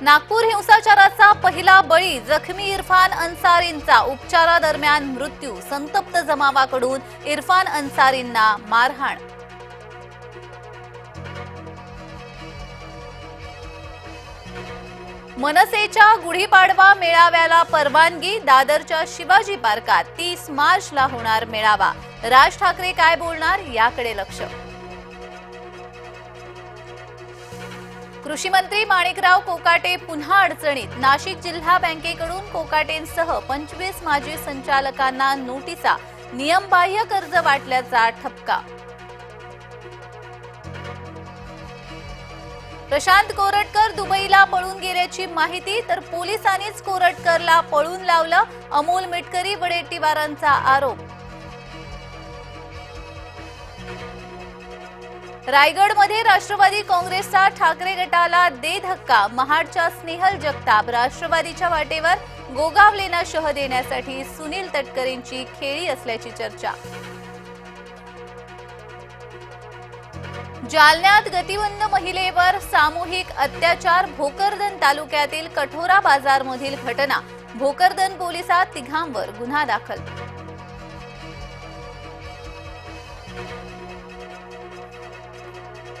नागपूर हिंसाचाराचा पहिला बळी जखमी इरफान अन्सारींचा. उपचारादरम्यान मृत्यू संतप्त जमावाकडून इरफान अन्सारींना मारहाण. मनसेच्या गुढीपाडवा मेळाव्याला परवानगी दादरच्या शिवाजी पार्कात तीस मार्चला होणार मेळावा. राज ठाकरे काय बोलणार याकडे लक्ष. कृषी मंत्री माणिकराव कोकाटे पुन्हा अडचणीत. नाशिक जिल्हा बँकेकडून कोकाटेंसह पंचवीस माजी संचालकांना नोटिसा. नियमबाह्य कर्ज वाटल्याचा ठपका. प्रशांत कोरटकर दुबईला पळून गेल्याची माहिती तर पोलिसांनीच कोरटकरला पळून लावलं अमोल मिटकरी वडेट्टीवारांचा आरोप. रायगडमध्ये राष्ट्रवादी काँग्रेसचा ठाकरे गटाला दे धक्का महाडच्या स्नेहल जगताप राष्ट्रवादीच्या वाटेवर गोगावलेना शह देण्यासाठी सुनील तटकरेंची खेळी असल्याची चर्चा. जालन्यात गतिवंद महिलेवर सामूहिक अत्याचार भोकरदन तालुक्यातील कठोरा बाजारमधील घटना भोकरदन पोलिसात तिघांवर गुन्हा दाखल